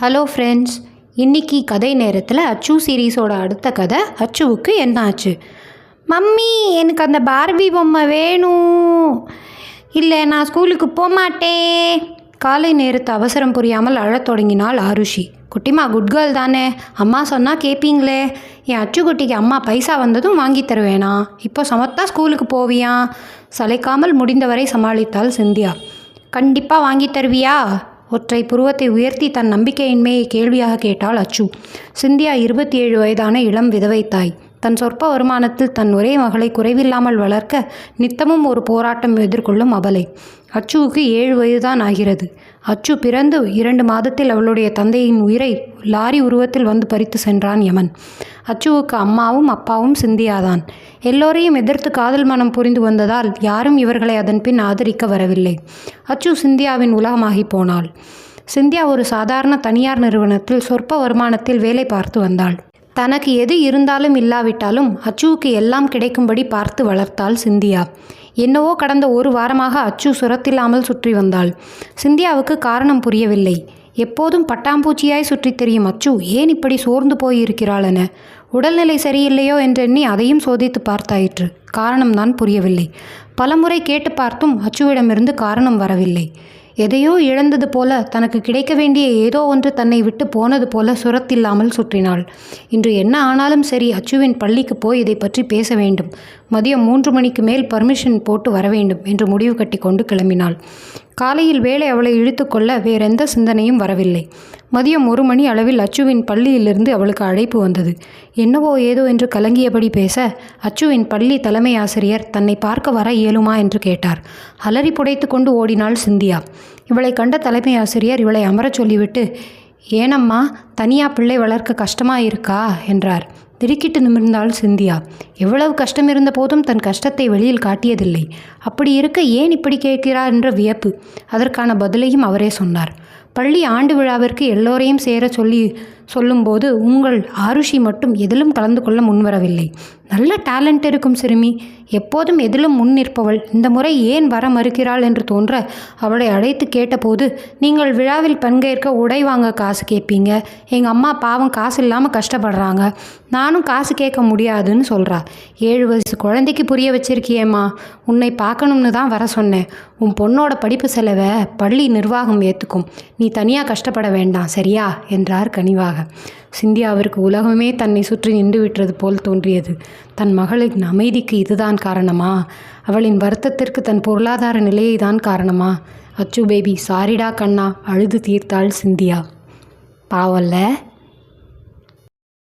Hello friends இன்னைக்கு கதை நேரத்தில் அச்சு சீரீஸோட அடுத்த கதை அச்சுவுக்கு என்ன ஆச்சு மம்மி எனக்கு அந்த பார்பி பொம்மை வேணும். இல்லை நான் ஸ்கூலுக்கு போகமாட்டேன் காலை நேரத்து அவசரம் புரியாமல் அழத் தொடங்கினாள் ஆருஷி. குட்டிமா குட் கேர்ள் தானே. அம்மா சொன்னால் கேட்பீங்களே என் அச்சு குட்டிக்கு அம்மா பைசா வந்ததும் வாங்கி தருவேனா? இப்போ சமத்தா ஸ்கூலுக்கு போவியா? சளைக்காமல் முடிந்தவரை சமாளித்தாள் சிந்தியா. கண்டிப்பாக வாங்கி தருவியா? ஒற்றை புருவத்தை உயர்த்தி தன் நம்பிக்கையின்மையை கேள்வியாக கேட்டாள் அச்சு. சிந்தியா இருபத்தி ஏழு வயதான இளம் விதவை தாய். தன் சொற்ப வருமானத்தில் தன் ஒரே மகளை குறைவில்லாமல் வளர்க்க நித்தமும் ஒரு போராட்டம் எதிர்கொள்ளும் அபலை. அச்சுவுக்கு ஏழு வயதுதான் ஆகிறது. அச்சு பிறந்து இரண்டு மாதத்தில் அவளுடைய தந்தையின் உயிரை லாரி உருவத்தில் வந்து பறித்து சென்றான் யமன். அச்சுவுக்கு அம்மாவும் அப்பாவும் சிந்தியாதான். எல்லோரையும் எதிர்த்து காதல் மனம் புரிந்து வந்ததால் யாரும் இவர்களை அதன் பின் ஆதரிக்க வரவில்லை. அச்சு சிந்தியாவின் உலகமாகி போனாள். சிந்தியா ஒரு சாதாரண தனியார் நிறுவனத்தில் சொற்ப வருமானத்தில் வேலை பார்த்து வந்தாள். தனக்கு எது இருந்தாலும் இல்லாவிட்டாலும் அச்சுவுக்கு எல்லாம் கிடைக்கும்படி பார்த்து வளர்த்தாள் சிந்தியா. என்னவோ கடந்த ஒரு வாரமாக அச்சு சுரத்தில்லாமல் சுற்றி வந்தாள். சிந்தியாவுக்கு காரணம் புரியவில்லை. எப்போதும் பட்டாம்பூச்சியாய் சுற்றித் தெரியும் அச்சு ஏன் இப்படி சோர்ந்து போயிருக்கிறாள் என. உடல்நிலை சரியில்லையோ என்றெண்ணி அதையும் சோதித்து பார்த்தாயிற்று. காரணம்தான் புரியவில்லை. பலமுறை கேட்டு பார்த்தும் அச்சுவிடமிருந்து காரணம் வரவில்லை. எதையோ இழந்தது போல தனக்கு கிடைக்க வேண்டிய ஏதோ ஒன்று தன்னை விட்டு போனது போல சுரத்தில்லாமல் சுற்றினாள். இன்று என்ன ஆனாலும் சரி அச்சுவின் பள்ளிக்கு போய் இதை பற்றி பேச வேண்டும். மதியம் மூன்று மணிக்கு மேல் பர்மிஷன் போட்டு வர வேண்டும் என்று முடிவு கட்டி கொண்டு கிளம்பினாள். காலையில் வேலை அவளை இழுத்துக்கொள்ள வேறெந்த சிந்தனையும் வரவில்லை. மதியம் ஒரு மணி அளவில் அச்சுவின் பள்ளியிலிருந்து அவளுக்கு அழைப்பு வந்தது. என்னவோ ஏதோ என்று கலங்கியபடி பேச அச்சுவின் பள்ளி தலைமை ஆசிரியர் தன்னை பார்க்க வர இயலுமா என்று கேட்டார். அலறி புடைத்து கொண்டு ஓடினாள் சிந்தியா. இவளை கண்ட தலைமை ஆசிரியர் இவளை அமரச் சொல்லிவிட்டு ஏனம்மா தனியா பிள்ளை வளர்க்க கஷ்டமா இருக்கா? என்றார். திடுக்கிட்டு நிமிர்ந்தாள் சிந்தியா. எவ்வளவு கஷ்டம் இருந்த போதும் தன் கஷ்டத்தை வெளியில் காட்டியதில்லை. அப்படி இருக்க ஏன் இப்படி கேட்கிறார்? என்ற வியப்பு. அதற்கான பதிலையும் அவரே சொன்னார். பள்ளி ஆண்டு விழாவிற்கு எல்லோரையும் சேர சொல்லி சொல்லும்போது உங்கள் ஆருஷி மட்டும் எதிலும் கலந்து கொள்ள முன்வரவில்லை. நல்ல டேலண்ட் இருக்கும் சிறுமி. எப்போதும் எதிலும் முன் நிற்பவள். இந்த முறை ஏன் வர மறுக்கிறாள் என்று தோன்ற அவளை அழைத்து கேட்டபோது நீங்கள் விழாவில் பங்கேற்க உடை வாங்க காசு கேட்பீங்க. எங்கள் அம்மா பாவம் காசு இல்லாமல் கஷ்டப்படுறாங்க. நானும் காசு கேட்க முடியாதுன்னு சொல்கிறா ஏழு வயசு குழந்தைக்கு புரிய வச்சிருக்கியேம்மா. உன்னை பார்க்கணும்னு தான் வர சொன்னேன். உன் பொண்ணோட படிப்பு செலவை பள்ளி நிர்வாகம் ஏற்றுக்கும் நீ தனியாக கஷ்டப்பட வேண்டாம் சரியா? என்றார் கனிவாக. சிந்தியாவிற்கு உலகமே தன்னை சுற்றி நின்று விட்டது போல் தோன்றியது. தன் மகளின் அமைதிக்கு இதுதான் காரணமா? அவளின் வருத்தத்திற்கு தன் பொருளாதார நிலையை தான் காரணமா? அச்சு பேபி சாரிடா கண்ணா அழுது தீர்த்தாள் சிந்தியா. பாவல்ல?